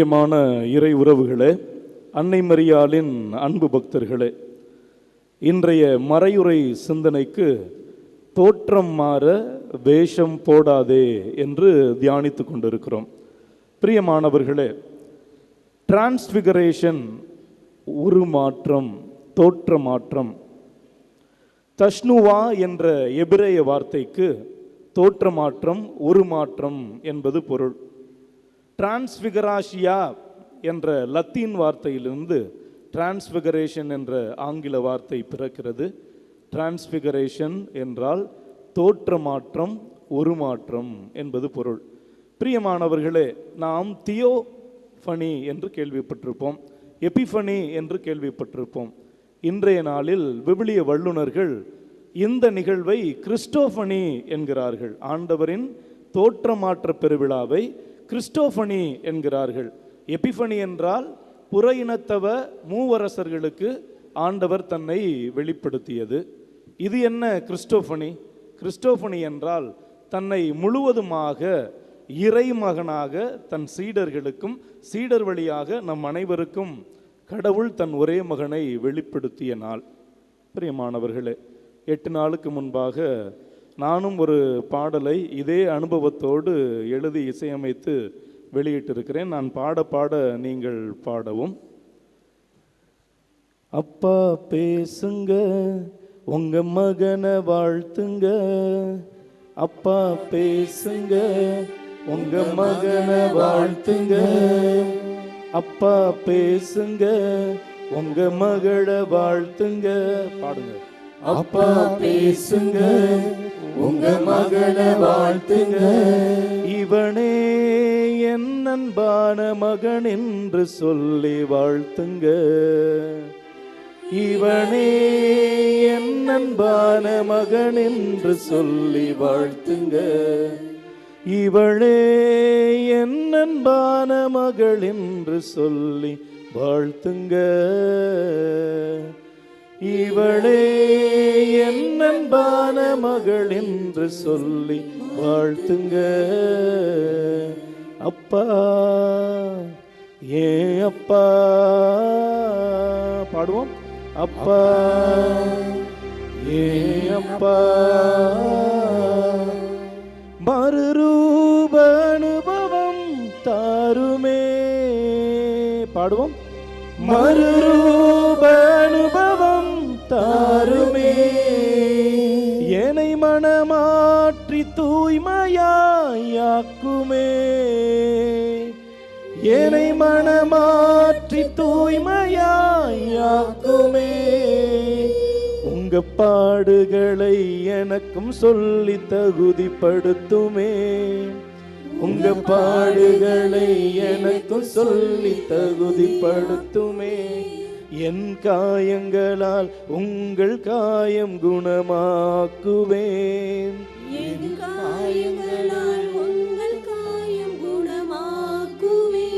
பிரியமான இறை உறவுகளே அன்னை மரியாளின் அன்பு பக்தர்களே இன்றைய மறையுறை சிந்தனைக்கு தோற்றம் மாற வேஷம் போடாதே என்று தியானித்து கொண்டிருக்கிறோம். பிரியமானவர்களே டிரான்ஸ்பிகரேஷன் உருமாற்றம் தோற்ற மாற்றம். தஷ்ணுவா என்ற எபிரேய வார்த்தைக்கு தோற்ற மாற்றம் உருமாற்றம் என்பது பொருள். டிரான்ஸ்பிகராஷியா என்ற லத்தீன் வார்த்தையிலிருந்து டிரான்ஸ்பிகரேஷன் என்ற ஆங்கில வார்த்தை பிறக்கிறது. டிரான்ஸ்பிகரேஷன் என்றால் தோற்ற மாற்றம் ஒரு உருமாற்றம் என்பது பொருள். பிரியமானவர்களே நாம் தியோ ஃபனி என்று கேள்விப்பட்டிருப்போம். எபிஃபனி என்று கேள்விப்பட்டிருப்போம். இன்றைய நாளில் விவிலிய வல்லுனர்கள் இந்த நிகழ்வை கிறிஸ்டோஃபனி என்கிறார்கள். ஆண்டவரின் தோற்றமாற்ற பெருவிழாவை கிறிஸ்டோஃபனி என்கிறார்கள். எபிஃபனி என்றால் புற இனத்தவ மூவரசர்களுக்கு ஆண்டவர் தன்னை வெளிப்படுத்தியது. இது என்ன கிறிஸ்டோஃபனி கிறிஸ்டோஃபனி என்றால் தன்னை முழுவதுமாக இறைமகனாக தன் சீடர்களுக்கும் சீடர் வழியாக நம் அனைவருக்கும் கடவுள் தன் ஒரே மகனை வெளிப்படுத்திய நாள். பிரியமானவர்களே எட்டு நாளுக்கு முன்பாக நானும் ஒரு பாடலை இதே அனுபவத்தோடு எழுதி இசையமைத்து வெளியிட்டிருக்கிறேன். நான் பாட பாட நீங்கள் பாடவும். அப்பா பேசுங்க. உங்க மகனை வாழ்த்துங்க. அப்பா பேசுங்க. உங்க மகனை வாழ்த்துங்க. அப்பா பேசுங்க. உங்க மகளை வாழ்த்துங்க. பாடுங்க. அப்பா பேசுங்க. உங்க மகளை வாழ்த்துங்க. இவனே என் அன்பான மகன் என்று சொல்லி வாழ்த்துங்க. இவனே என் அன்பான மகன் என்று சொல்லி வாழ்த்துங்க. இவளே என் அன்பான மகள் என்று சொல்லி வாழ்த்துங்க. இவளே என் அன்பான மகள் என்று சொல்லி வாழ்த்துங்க. அப்பா ஏ அப்பா பாடுவோம். அப்பா ஏ அப்பா மறுரூப அனுபவம் தாருமே. பாடுவோம். மறுரூப அனுபவம் தாருமே. என்னை மனமாற்றி தூய்மையாக்குமே என்னை மனமாற்றி தூய்மையாக்குமே உங்க பாடுகளை எனக்கும் சொல்லி தகுதிப்படுத்துமே. உங்க பாடுகளை எனக்கும் சொல்லி தகுதிப்படுத்துமே. என் காயங்களால் உங்கள் காயம் குணமாக்குவேன். என் காயங்களால் உங்கள் காயம் குணமாக்குவே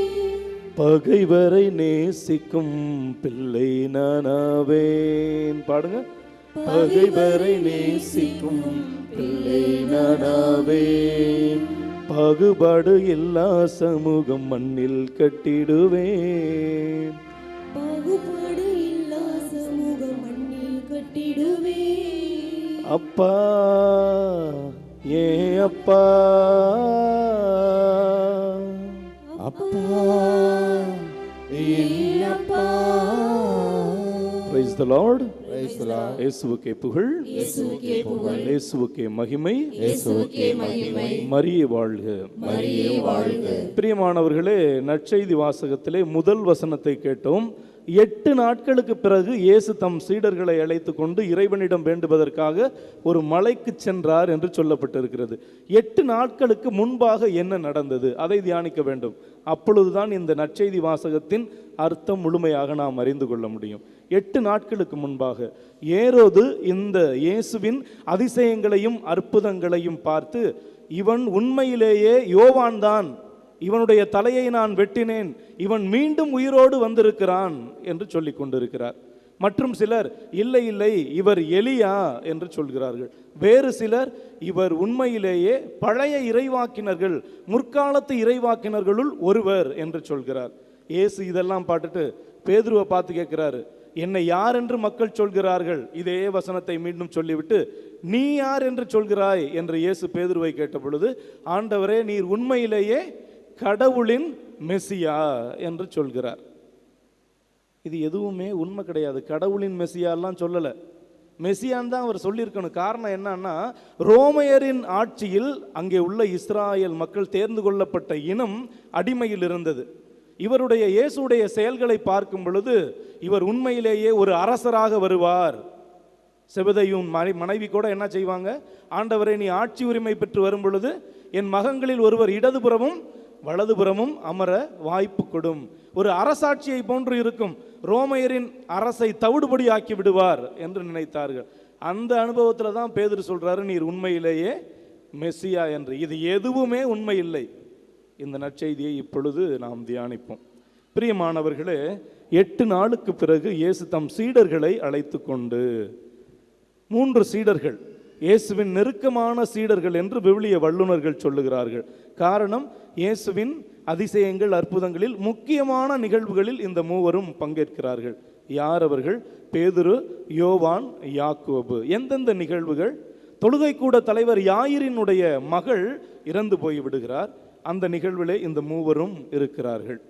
பகைவரை நேசிக்கும் பிள்ளை நானாவேன். பாடுங்க. பகைவரை நேசிக்கும் பிள்ளை நானாவேன். பாகுபாடு எல்லா சமூகம் மண்ணில் கட்டிடுவேன். பாகுபாடு இல்லா சமூகம் மண்ணில் கட்டிடுவே. அப்பா ஏ அப்பா. அப்பா அப்பா. Praise the Lord Praise the Lord. இயேசுவுக்கே புகழ். இயேசுவுக்கே புகழ். இயேசுவுக்கே மகிமை. இயேசுவுக்கே மகிமை. மரியே வாழ்க. மரியே வாழ்க. பிரியமானவர்களே நற்செய்தி வாசகத்திலே முதல் வசனத்தை கேட்டோம். எட்டு நாட்களுக்கு பிறகு இயேசு தம் சீடர்களை அழைத்து கொண்டு இறைவனிடம் வேண்டுவதற்காக ஒரு மலைக்கு சென்றார் என்று சொல்லப்பட்டிருக்கிறது. எட்டு நாட்களுக்கு முன்பாக என்ன நடந்தது? அதை தியானிக்க வேண்டும். அப்பொழுதுதான் இந்த நற்செய்தி வாசகத்தின் அர்த்தம் முழுமையாக நாம் அறிந்து கொள்ள முடியும். எட்டு நாட்களுக்கு முன்பாக ஏரோது இந்த இயேசுவின் அதிசயங்களையும் அற்புதங்களையும் பார்த்து இவன் உண்மையிலேயே யோவான்தான். இவனுடைய தலையை நான் வெட்டினேன். இவன் மீண்டும் உயிரோடு வந்திருக்கிறான் என்று சொல்லிக் கொண்டிருக்கிறார். மற்றும் சிலர் இல்லை இல்லை இவர் எலியா? என்று சொல்கிறார்கள். வேறு சிலர் இவர் உண்மையிலேயே பழைய இறைவாக்கினர்கள் முற்காலத்து இறைவாக்கினர்களுள் ஒருவர் என்று சொல்கிறார். இயேசு இதெல்லாம் பாட்டுட்டு பேதுருவை பார்த்து கேட்கிறாரு என்னை யார் என்று மக்கள் சொல்கிறார்கள்? இதே வசனத்தை மீண்டும் சொல்லிவிட்டு நீ யார் என்று சொல்கிறாய்? என்று இயேசு பேதுருவை கேட்ட பொழுது ஆண்டவரே நீர் உண்மையிலேயே கடவுளின் மெசியா என்று சொல்கிறார். இது எதுவுமே உண்மை கிடையாது. கடவுளின் மெசியாலாம் சொல்லலை. மெசியான் தான் அவர் சொல்லியிருக்கணும். காரணம் என்னன்னா ரோமையரின் ஆட்சியில் அங்கே உள்ள இஸ்ராயல் மக்கள் தேர்ந்து கொள்ளப்பட்ட இனம் அடிமையில் இருந்தது. இவருடைய இயேசுடைய செயல்களை பார்க்கும் பொழுது இவர் உண்மையிலேயே ஒரு அரசராக வருவார். செபதையும் மனை மனைவி கூட என்ன செய்வாங்க? ஆண்டவரை நீ ஆட்சி உரிமை பெற்று வரும் பொழுது என் மகன்களில் ஒருவர் இடதுபுறமும் வலதுபுறமும் அமர வாய்ப்பு கொடும். ஒரு அரசாட்சியை போன்று இருக்கும். ரோமையரின் அரசை தவிடுபடி ஆக்கி விடுவார் என்று நினைத்தார்கள். அந்த அனுபவத்தில் தான் பேதர் சொல்றாரு நீர் உண்மையிலேயே மெஸ்ஸியா என்று. இது எதுவுமே உண்மை இல்லை. இந்த நற்செய்தியை இப்பொழுது நாம் தியானிப்போம். பிரியமானவர்களே எட்டு நாளுக்கு பிறகு இயேசு தம் சீடர்களை அழைத்து கொண்டு மூன்று சீடர்கள் இயேசுவின் நெருக்கமான சீடர்கள் என்று விவிலிய வல்லுநர்கள் சொல்லுகிறார்கள். காரணம் இயேசுவின் அதிசயங்கள் அற்புதங்களில் முக்கியமான நிகழ்வுகளில் இந்த மூவரும் பங்கேற்கிறார்கள். யார் அவர்கள்? பேதுரு யோவான் யாக்கோபு. எந்தெந்த நிகழ்வுகள்? தொழுகை கூட தலைவர் யாயிரினுடைய மகள் இறந்து போய் விடுகிறார். அந்த நிகழ்விலே இந்த மூவரும் இருக்கிறார்கள்.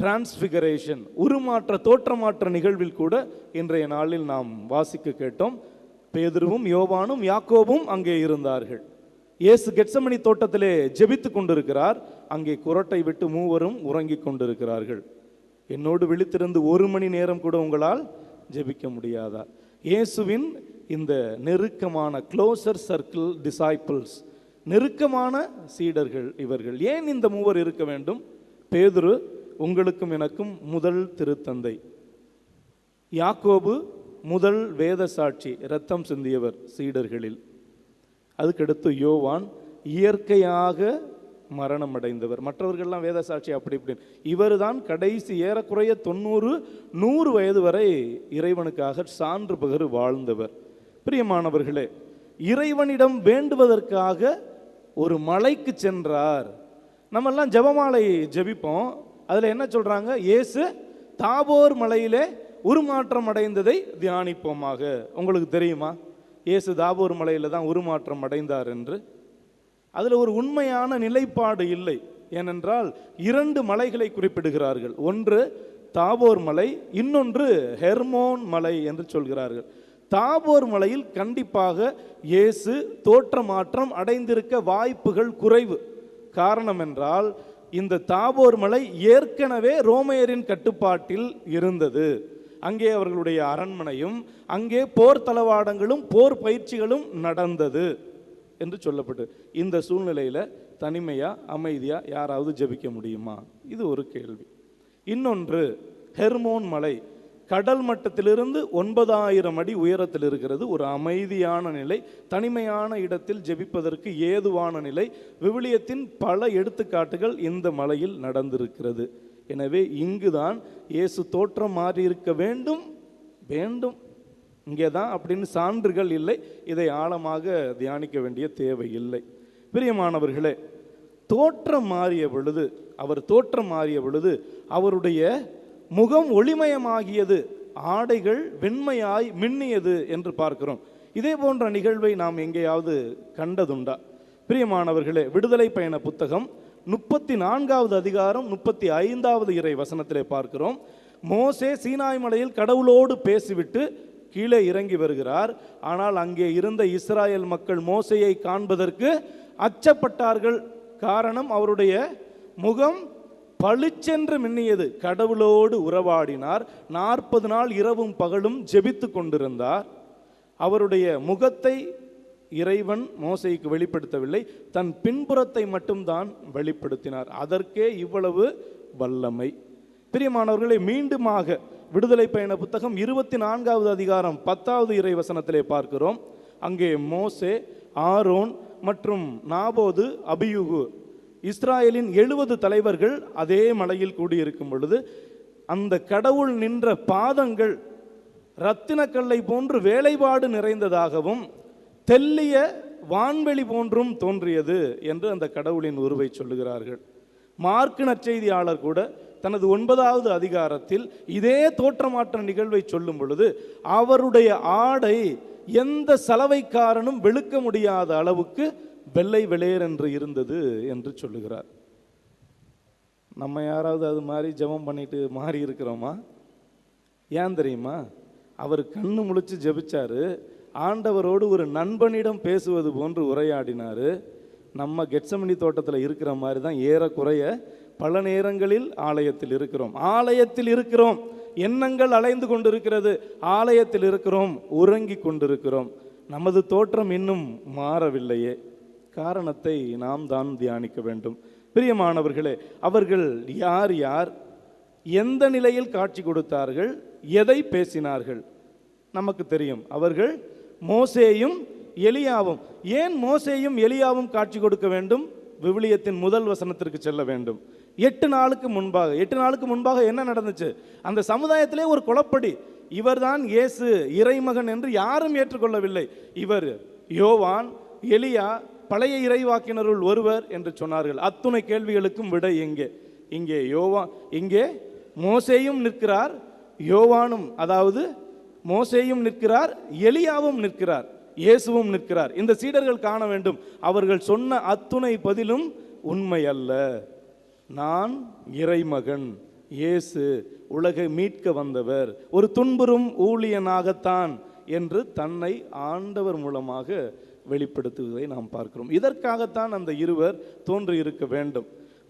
டிரான்ஸ்பிகரேஷன் உருமாற்ற தோற்றமாற்ற நிகழ்வில் கூட இன்றைய நாளில் நாம் வாசிக்க கேட்டோம். பேதுருவும் யோவானும் யாக்கோவும் அங்கே இருந்தார்கள். இயேசு கெட்சமணி தோட்டத்திலே ஜெபித்து கொண்டிருக்கிறார். அங்கே குரட்டை விட்டு மூவரும் உறங்கிக் கொண்டிருக்கிறார்கள். என்னோடு விழித்திருந்து ஒரு மணி நேரம் கூட உங்களால் ஜெபிக்க முடியாதா? இயேசுவின் இந்த நெருக்கமான க்ளோசர் சர்க்கிள் டிசைபிள்ஸ் நெருக்கமான சீடர்கள் இவர்கள். ஏன் இந்த மூவர் இருக்க வேண்டும்? பேதுரு உங்களுக்கும் எனக்கும் முதல் திருத்தந்தை. யாக்கோபு முதல் வேத சாட்சி இரத்தம் சிந்தியவர் சீடர்களில். அதுக்கடுத்து யோவான் இயற்கையாக மரணம் அடைந்தவர் மற்றவர்கள்லாம் வேத சாட்சி அப்படி இப்படின்னு. இவர் தான் கடைசி ஏறக்குறைய தொண்ணூறு நூறு வயது வரை இறைவனுக்காக சான்று பகர் வாழ்ந்தவர். பிரியமானவர்களே இறைவனிடம் வேண்டுவதற்காக ஒரு மலைக்கு சென்றார். நம்மெல்லாம் ஜெபமாலை ஜெபிப்போம். அதில் என்ன சொல்றாங்க? இயேசு தாபோர் மலையிலே உருமாற்றம் அடைந்ததை தியானிப்போமாக. உங்களுக்கு தெரியுமா? இயேசு தாபோர் மலையில் தான் உருமாற்றம் அடைந்தார் என்று. அதில் ஒரு உண்மையான நிலைப்பாடு இல்லை. ஏனென்றால் இரண்டு மலைகளை குறிப்பிடுகிறார்கள். ஒன்று தாபோர் மலை இன்னொன்று ஹெர்மோன் மலை என்று சொல்கிறார்கள். தாபோர் மலையில் கண்டிப்பாக இயேசு தோற்ற மாற்றம் அடைந்திருக்க வாய்ப்புகள் குறைவு. காரணம் என்றால் இந்த தாபோர் மலை ஏற்கனவே ரோமையரின் கட்டுப்பாட்டில் இருந்தது. அங்கே அவர்களுடைய அரண்மனையும் அங்கே போர் தளவாடங்களும் போர் பயிற்சிகளும் நடந்தது என்று சொல்லப்பட்டு இந்த சூழ்நிலையில் தனிமையாக அமைதியாக யாராவது ஜெபிக்க முடியுமா? இது ஒரு கேள்வி. இன்னொன்று ஹெர்மோன் மலை கடல் மட்டத்திலிருந்து ஒன்பதாயிரம் அடி உயரத்தில் இருக்கிறது. ஒரு அமைதியான நிலை தனிமையான இடத்தில் ஜெபிப்பதற்கு ஏதுவான நிலை விவிலியத்தின் பல எடுத்துக்காட்டுகள் இந்த மலையில் நடந்திருக்கிறது. எனவே இங்குதான் இயேசு தோற்றம் மாறியிருக்க வேண்டும் வேண்டும். இங்கே தான் அப்படின்னு சான்றுகள் இல்லை. இதை ஆழமாக தியானிக்க வேண்டிய தேவை இல்லை பிரியமானவர்களே தோற்றம் மாறிய பொழுது அவர் தோற்றம் மாறிய பொழுது அவருடைய முகம் ஒளிமயமாகியது ஆடைகள் வெண்மையாய் மின்னியது என்று பார்க்கிறோம். இதே போன்ற நிகழ்வை நாம் எங்கேயாவது கண்டதுண்டா? பிரியமானவர்களே விடுதலை பயண புத்தகம் முப்பத்தி நான்காவது அதிகாரம் முப்பத்தி ஐந்தாவது இறை வசனத்திலே பார்க்கிறோம். மோசே சீனாய் மலையில் கடவுளோடு பேசிவிட்டு கீழே இறங்கி வருகிறார். ஆனால் அங்கே இருந்த இஸ்ராயல் மக்கள் மோசையை காண்பதற்கு அச்சப்பட்டார்கள். காரணம் அவருடைய முகம் பளிச்சென்று மின்னியது. கடவுளோடு உறவாடினார். நாற்பது நாள் இரவும் பகலும் ஜெபித்து கொண்டிருந்தார். அவருடைய முகத்தை இறைவன் மோசைக்கு வெளிப்படுத்தவில்லை தன் பின்புறத்தை மட்டும்தான் வெளிப்படுத்தினார். அதற்கே இவ்வளவு வல்லமை. பிரியமானவர்களை மீண்டுமாக விடுதலை பயண புத்தகம் இருபத்தி நான்காவது அதிகாரம் பத்தாவது இறை வசனத்திலே பார்க்கிறோம். அங்கே மோசே ஆரோன் மற்றும் நாபோது அபியுகு இஸ்ராயலின் எழுபது தலைவர்கள் அதே மலையில் கூடியிருக்கும் பொழுது அந்த கடவுள் நின்ற பாதங்கள் ரத்தினக்கல்லை போன்று வேலைப்பாடு நிறைந்ததாகவும் தெல்லிய வான்வெளி போன்றும் தோன்றியது என்று அந்த கடவுளின் உருவை சொல்லுகிறார்கள். மார்க்கு நற்செய்தியாளர் கூட தனது ஒன்பதாவது அதிகாரத்தில் இதே தோற்றமாற்ற நிகழ்வை சொல்லும் பொழுது அவருடைய ஆடை எந்த சலவைக்காரனும் வெளுக்க முடியாத அளவுக்கு வெள்ளை வெளையர் என்று இருந்தது என்று சொல்லுகிறார். நம்ம யாராவது அது மாதிரி ஜெபம் பண்ணிட்டு மாறி இருக்கிறோமா? ஏன் தெரியுமா? அவர் கண்ணு முழிச்சு ஜெபிச்சாரு ஆண்டவரோடு ஒரு நண்பனிடம் பேசுவது போன்று உரையாடினாரு. நம்ம கெட்சமணி தோட்டத்தில் இருக்கிற மாதிரி தான் ஏறக்குறைய பல நேரங்களில் ஆலயத்தில் இருக்கிறோம். ஆலயத்தில் இருக்கிறோம். எண்ணங்கள் அலைந்து கொண்டிருக்கிறது. ஆலயத்தில் இருக்கிறோம். உறங்கி கொண்டிருக்கிறோம். நமது தோற்றம் இன்னும் மாறவில்லையே. காரணத்தை நாம் தான் தியானிக்க வேண்டும். பிரியமானவர்களே அவர்கள் யார் யார்? எந்த நிலையில் காட்சி கொடுத்தார்கள்? எதை பேசினார்கள்? நமக்கு தெரியும். அவர்கள் மோசேயும் எலியாவும். ஏன் மோசேயும் எலியாவும் காட்சி கொடுக்க வேண்டும்? விவிலியத்தின் முதல் வசனத்திற்கு செல்ல வேண்டும். எட்டு நாளுக்கு முன்பாக எட்டு நாளுக்கு முன்பாக என்ன நடந்துச்சு? அந்த சமுதாயத்திலே ஒரு குழப்படி. இவர்தான் இயேசு இறைமகன் என்று யாரும் ஏற்றுக்கொள்ளவில்லை. இவர் யோவான் எலியா பழைய இறைவாக்கினருள் ஒருவர் என்று சொன்னார்கள். அத்துணை கேள்விகளுக்கும் விடை எங்கே? இங்கே யோவா இங்கே மோசேயும் நிற்கிறார். யோவானும் அதாவது மோசேயும் நிற்கிறார் எலியாவும் நிற்கிறார் இயேசுவும் நிற்கிறார். இந்த சீடர்கள் காண வேண்டும். அவர்கள் சொன்ன அத்துணை பதிலும் உண்மை அல்ல. நான் இறைமகன் இயேசு உலகை மீட்க வந்தவர் ஒரு துன்புறும் ஊழியனாகத்தான் என்று தன்னை ஆண்டவர் மூலமாக வெளிப்படுத்துவதை நாம் பார்க்கிறோம். இதற்காகத்தான் அந்த இருவர் தோன்றி இருக்க வேண்டும்.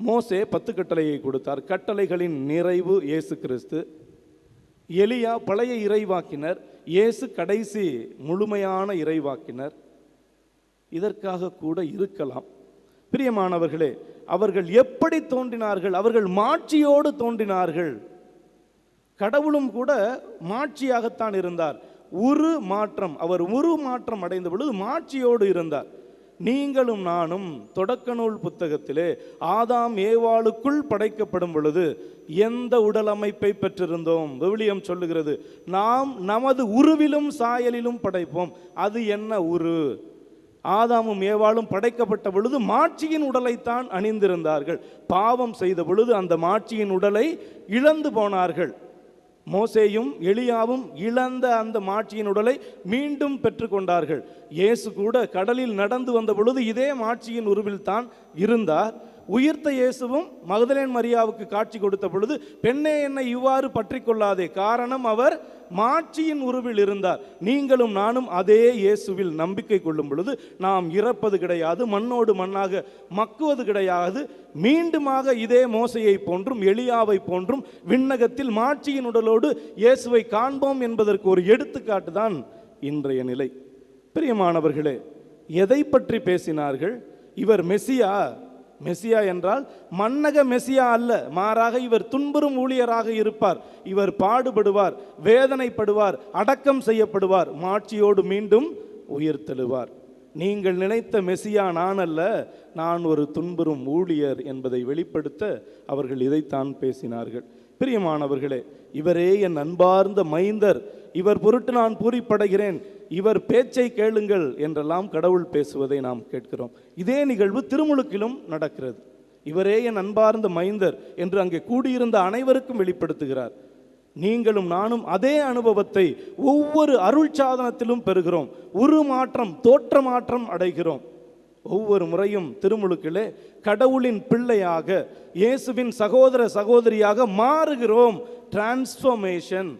மோசே பத்து கட்டளையை கொடுத்தார். கட்டளைகளின் நிறைவு இயேசு கிறிஸ்து. எலியா பழைய இறைவாக்கினர் இயேசு கடைசி முழுமையான இறைவாக்கினர். இதற்காக கூட இருக்கலாம். பிரியமானவர்களே அவர்கள் எப்படி தோன்றினார்கள்? அவர்கள் மாட்சியோடு தோன்றினார்கள். கடவுளும் கூட மாட்சியாகத்தான் இருந்தார். உரு மாற்றம் அவர் உரு மாற்றம் அடைந்த பொழுது மாட்சியோடு இருந்தார். நீங்களும் நானும் தொடக்க நூல் புத்தகத்திலே ஆதாம் ஏவாளுக்குள் படைக்கப்படும் பொழுது எந்த உடல் அமைப்பை பெற்றிருந்தோம்? விவிலியம் சொல்லுகிறது நாம் நமது உருவிலும் சாயலிலும் படைப்போம். அது என்ன உரு? ஆதாமும் ஏவாளும் படைக்கப்பட்ட பொழுது மாட்சியின் உடலைத்தான் அணிந்திருந்தார்கள். பாவம் செய்த பொழுது அந்த மாட்சியின் உடலை இழந்து போனார்கள். மோசேயும் எளியாவும் இழந்த அந்த மாட்சியின் உடலை மீண்டும் பெற்றுக்கொண்டார்கள். இயேசு கூட கடலில் நடந்து வந்த பொழுது இதே மாட்சியின் உருவில் தான் இருந்தார். உயிர்த்த இயேசுவும் மகதலேன் மரியாவுக்கு காட்சி கொடுத்த பொழுது பெண்ணே என்னை இவ்வாறு பற்றி கொள்ளாதே காரணம் அவர் மாட்சியின் உருவில் இருந்தார். நீங்களும் நானும் அதே இயேசுவில் நம்பிக்கை கொள்ளும் பொழுது நாம் இறப்பது கிடையாது மண்ணோடு மண்ணாக மக்குவது கிடையாது. மீண்டுமாக இதே மோசையை போன்றும் எளியாவை போன்றும் விண்ணகத்தில் மாட்சியின் உடலோடு இயேசுவை காண்போம் என்பதற்கு ஒரு எடுத்துக்காட்டு தான் இன்றைய நிலை. பிரியமானவர்களே எதை பற்றி பேசினார்கள்? இவர் மெசியா? மெசியா என்றால் மன்னக மெசியா அல்ல மாறாக இவர் துன்புறும் ஊழியராக இருப்பார். இவர் பாடுபடுவார் வேதனைப்படுவார் அடக்கம் செய்யப்படுவார் மாட்சியோடு மீண்டும் உயிர் தெழுவார் நீங்கள் நினைத்த மெசியா நான் அல்ல நான் ஒரு துன்புறும் ஊழியர் என்பதை வெளிப்படுத்த அவர்கள் இதைத்தான் பேசினார்கள். பிரியமானவர்களே இவரே என் அன்பார்ந்த மைந்தர். இவர் பொருட்டு நான் பூரிப்படைகிறேன். இவர் பேச்சை கேளுங்கள் என்றெல்லாம் கடவுள் பேசுவதை நாம் கேட்கிறோம். இதே நிகழ்வு திருமுழுக்கிலும் நடக்கிறது. இவரே என் அன்பார்ந்த மைந்தர் என்று அங்கே கூடியிருந்த அனைவருக்கும் வெளிப்படுத்துகிறார். நீங்களும் நானும் அதே அனுபவத்தை ஒவ்வொரு அருள் சாதனத்திலும் பெறுகிறோம். உருமாற்றம் தோற்ற மாற்றம் அடைகிறோம். ஒவ்வொரு முறையும் திருமுழுக்கிலே கடவுளின் பிள்ளையாக இயேசுவின் சகோதர சகோதரியாக மாறுகிறோம். டிரான்ஸ்ஃபர்மேஷன்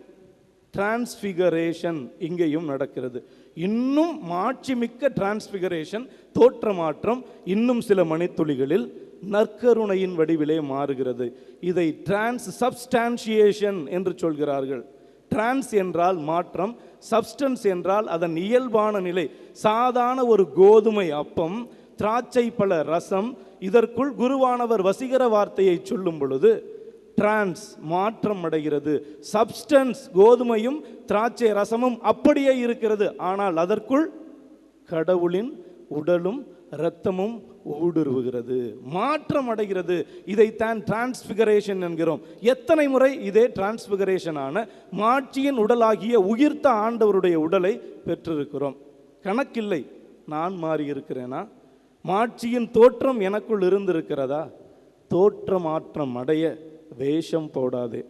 டிரான்ஸ்பிகரேஷன் இங்கேயும் நடக்கிறது. இன்னும் மாட்சிமிக்க டிரான்ஸ்பிகரேஷன் தோற்ற மாற்றம் இன்னும் சில மணித்துளிகளில் நற்கருணையின் வடிவிலே மாறுகிறது. இதை டிரான்ஸ் சப்ஸ்டான்சியேஷன் என்று சொல்கிறார்கள். டிரான்ஸ் என்றால் மாற்றம் சப்ஸ்டன்ஸ் என்றால் அதன் இயல்பான நிலை. சாதாரண ஒரு கோதுமை அப்பம் திராட்சை பழ ரசம் இதற்குள் குருவானவர் வசீகர வார்த்தையை சொல்லும் பொழுது டிரான்ஸ் மாற்றம் அடைகிறது சப்ஸ்டன்ஸ் கோதுமையும் திராட்சை ரசமும் அப்படியே இருக்கிறது. ஆனால் அதற்குள் கடவுளின் உடலும் இரத்தமும் ஊடுருவுகிறது. மாற்றம் அடைகிறது இதைத்தான் டிரான்ஸ்பிகரேஷன் என்கிறோம். எத்தனை முறை இதே டிரான்ஸ்பிகரேஷனான மாட்சியின் உடலாகிய உயிர்த்த ஆண்டவருடைய உடலை பெற்றிருக்கிறோம். கணக்கில்லை. நான் மாறி இருக்கிறேனா மாட்சியின் தோற்றம் எனக்குள் இருந்திருக்கிறதா? தோற்ற மாற்றம் அடைய வேஷம் போடாதே.